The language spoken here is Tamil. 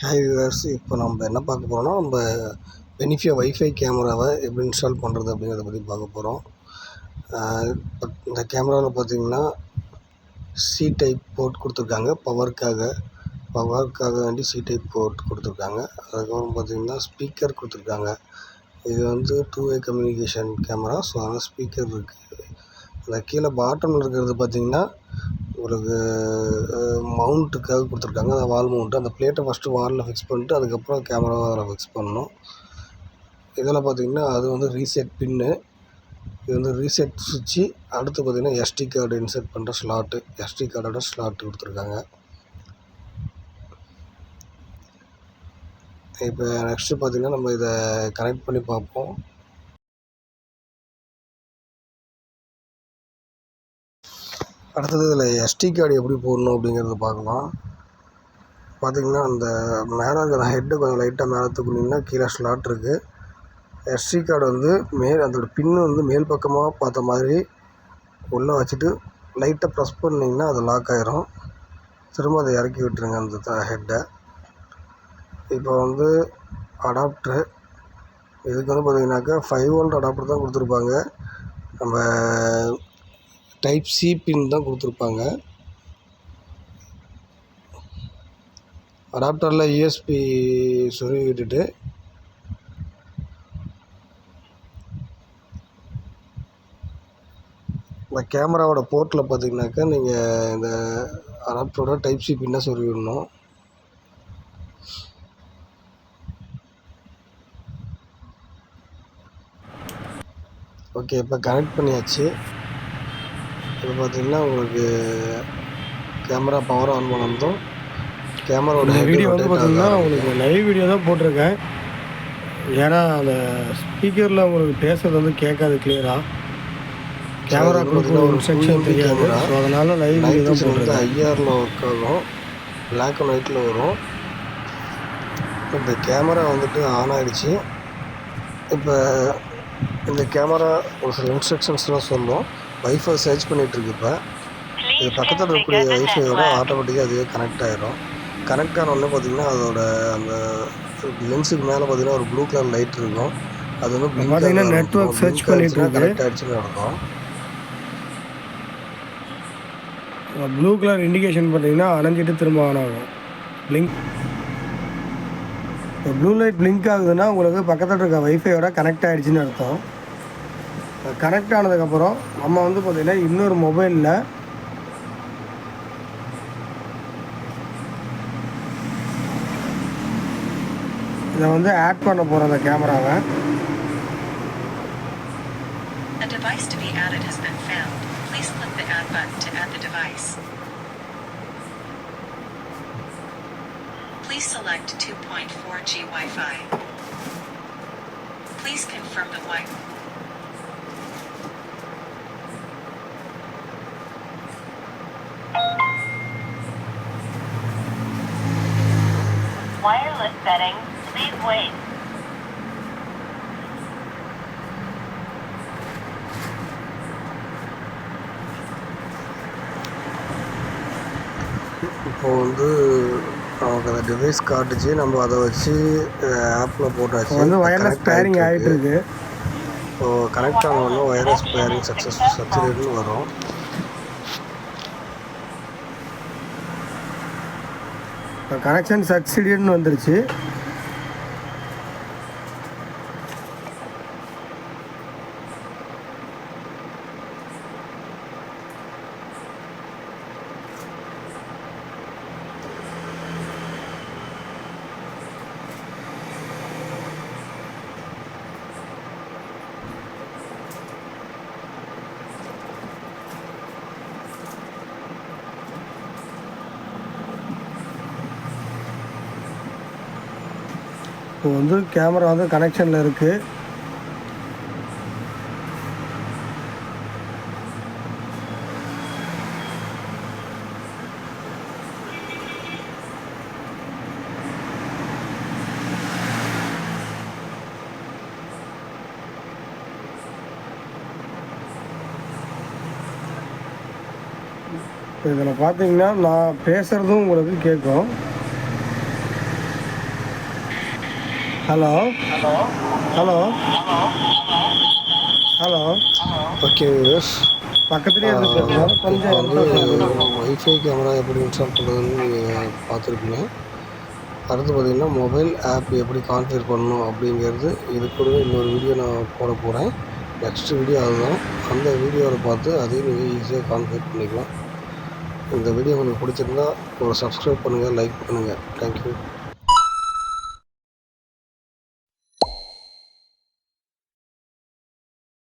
ஹாய் வியூவர்ஸ் இப்போ நம்ம என்ன பார்க்க போகிறோம்னா நம்ம பெனிஃபியா வைஃபை கேமராவை எப்படி இன்ஸ்டால் பண்ணுறது அப்படிங்கிறத பற்றி பார்க்க போகிறோம் இந்த கேமராவில் பார்த்தீங்கன்னா சி டைப் போர்ட் கொடுத்துருக்காங்க. பவருக்காக பவருக்காக வேண்டி சி டைப் போர்ட் கொடுத்துருக்காங்க. அதுக்கப்புறம் பார்த்தீங்கன்னா ஸ்பீக்கர் கொடுத்துருக்காங்க. இது வந்து two way communication camera so அதனால் ஸ்பீக்கர் இருக்குது அந்த கீழே பாட்டமில் இருக்கிறது பார்த்தீங்கன்னா ஒரு மவுண்ட்டுக்காக கொடுத்துருக்காங்க. அந்த வால் மவுண்ட்டு அந்த பிளேட்டை ஃபஸ்ட்டு வாலில் ஃபிக்ஸ் பண்ணிட்டு அதுக்கப்புறம் கேமராவை அதில் ஃபிக்ஸ் பண்ணணும். இதில் பார்த்தீங்கன்னா அது வந்து ரீசெட் பின்னு இது வந்து ரீசெட் சுவிட்சு அடுத்து பார்த்தீங்கன்னா எஸ்டி கார்டு இன்செர்ட் பண்ணுற ஸ்லாட்டு எஸ்டி கார்டோட ஸ்லாட் கொடுத்துருக்காங்க. இப்போ நெக்ஸ்ட்டு பார்த்தீங்கன்னா நம்ம இதை கனெக்ட் பண்ணி பார்ப்போம். அடுத்தது இதில் எஸ்டி கார்டு எப்படி போடணும் அப்படிங்கிறத பார்க்கலாம். பார்த்திங்கன்னா அந்த மேலே இருக்கிற ஹெட்டு கொஞ்சம் லைட்டாக மேலே தூக்குனிங்கன்னா கீழே ஸ்லாட் இருக்குது எஸ்டி கார்டு வந்து மேல் அதோட பின்னு வந்து மேல் பக்கமாக பார்த்த மாதிரி உள்ளே வச்சுட்டு லைட்டாக ப்ரெஸ் பண்ணிங்கன்னா அது லாக் ஆகிரும் திரும்ப அதை இறக்கி விட்டுருங்க அந்த ஹெட்டை இப்போ வந்து அடாப்ட்ரு இதுக்கு வந்து பார்த்திங்கனாக்கா ஃபைவ் வோல்ட் அடாப்டர் தான் கொடுத்துருப்பாங்க. நம்ம டைப் சி பின் தான் கொடுத்துருப்பாங்க. அடாப்டரில் யூஎஸ்பி சொருகி விட்டுட்டு இந்த கேமராவோட போர்ட்டில் பார்த்தீங்கன்னாக்கா நீங்கள் இந்த அடாப்டரோட டைப் சி பின்னை சொருகி விடணும் ஓகே இப்போ கனெக்ட் பண்ணியாச்சு. இப்போ பார்த்தீங்கன்னா உங்களுக்கு கேமரா பவர் ஆன் பண்ணதும் கேமராவோட வீடியோ வந்து பார்த்தீங்கன்னா உங்களுக்கு லைவ் வீடியோ தான் போட்டிருக்கேன். ஏன்னா அந்த ஸ்பீக்கரில் உங்களுக்கு பேசுறது வந்து கேட்காது கிளியராக கேமரா கொடுக்குற பார்த்தீங்கன்னா ஒரு செக்ஷன் 2MP தெரியாது. ஸோ அதனால் லைவ் வீடியோ தான் போட்டிருக்கேன். ஐஆரில் ஒர்க் ஆகும். பிளாக் அண்ட் ஒயிட்டில் வரும். இந்த கேமரா வந்துட்டு ஆன் ஆகிடுச்சு இப்போ இந்த கேமரா ஒரு சில இன்ஸ்ட்ரக்ஷன்ஸ்லாம் சொல்லும். வைஃபை சர்ச் பண்ணிகிட்ருக்கு இப்போ இது பக்கத்தில் இருக்கக்கூடிய வைஃபையோட ஆட்டோமேட்டிக்காக அதுவே கனெக்ட் ஆகிடும் கனெக்ட் ஆன உடனே பார்த்தீங்கன்னா அதோட அந்த லென்ஸுக்கு மேலே பார்த்தீங்கன்னா ஒரு ப்ளூ கலர் லைட் இருக்கும். அது வந்து பார்த்தீங்கன்னா Blink ஆயிடுச்சுன்னா பண்ணிட்டு இருக்கு. connect ஆயிடுச்சுன்னு அர்த்தம். ப்ளூ கலர் இண்டிகேஷன் பார்த்தீங்கன்னா அணைஞ்சிட்டு திரும்ப ஆன் ஆகும். பிளிங்க் ப்ளூ லைட் பிளிங்க் ஆகுதுன்னா உங்களுக்கு பக்கத்தில் இருக்க வைஃபையோட கனெக்ட் ஆகிடுச்சின்னு அர்த்தம். கனெக்ட் ஆனதுக்கப்புறம் நம்ம வந்து பார்த்திங்கன்னா இன்னொரு மொபைலில் இதை வந்து ஆட் பண்ண போகிறோம் அந்த கேமராவை Please select 2.4G Wi-Fi. Please confirm the Wi-Fi. Wireless settings, please wait. இப்போ வந்து நமக்கு அந்த டிவைஸ் காட்டுச்சு. நம்ம அதை வச்சு ஆப்பில் போட்டாச்சு. வந்து வயர்லெஸ் Connect பேரிங் ஆகிட்டு இருக்கு. இப்போ கனெக்ட் ஆன உடனே வயர்லெஸ் பேரிங் சக்ஸஸ் சக்சஸ்ஃபுல்னு வரும். இப்போ கனெக்ஷன் சக்சீடியட்னு வந்துருச்சு. இப்போ வந்து கேமரா வந்து கனெக்ஷனில் இருக்குது இதில் பார்த்தீங்கன்னா நான் பேசுகிறதும் உங்களுக்கு கேட்கும். Hello hello hello okay views பக்கத்துலேயே இருந்து பேசுகிறோம் இப்போ கொஞ்சம் ஒய்ஃபை கேமரா எப்படி இன்ஸ்டால் பண்ணுறதுன்னு நீங்கள் பார்த்துருப்பீங்க. அடுத்து பார்த்தீங்கன்னா மொபைல் ஆப் எப்படி கான்ஃபிகர் பண்ணணும் அப்படிங்கிறது இது கூடவே இன்னொரு வீடியோ நான் போட போகிறேன் நெக்ஸ்ட் வீடியோ அதுதான். அந்த வீடியோவை பார்த்து அதையும் நீங்கள் ஈஸியாக கான்ஃபிகர் பண்ணிக்கலாம். இந்த வீடியோ உங்களுக்கு பிடிச்சிருந்தா ஒரு சப்ஸ்கிரைப் பண்ணுங்கள் லைக் பண்ணுங்கள் தேங்க்யூ